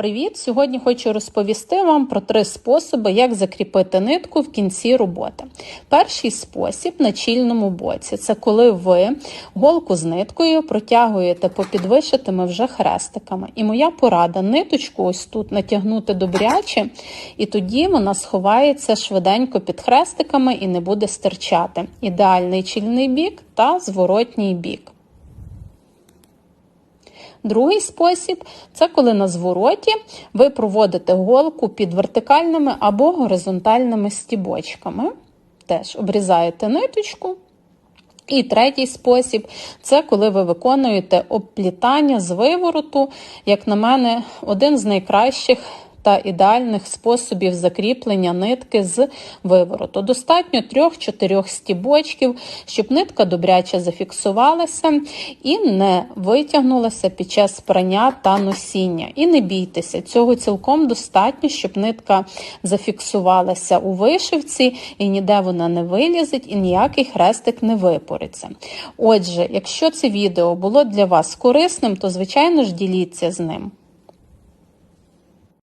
Привіт! Сьогодні хочу розповісти вам про три способи, як закріпити нитку в кінці роботи. Перший спосіб на чільному боці це коли ви голку з ниткою протягуєте по підвишитими вже хрестиками. І моя порада ниточку ось тут натягнути добряче, і тоді вона сховається швиденько під хрестиками і не буде стирчати. Ідеальний чільний бік та зворотній бік. Другий спосіб це коли на звороті ви проводите голку під вертикальними або горизонтальними стібочками. Теж обрізаєте ниточку. І третій спосіб це коли ви виконуєте обплітання з вивороту, як на мене, один з найкращих та ідеальних способів закріплення нитки з вивороту. Достатньо 3-4 стібочків, щоб нитка добряче зафіксувалася і не витягнулася під час прання та носіння. І не бійтеся, цього цілком достатньо, щоб нитка зафіксувалася у вишивці, і ніде вона не вилізить, і ніякий хрестик не випориться. Отже, якщо це відео було для вас корисним, то звичайно ж діліться з ним.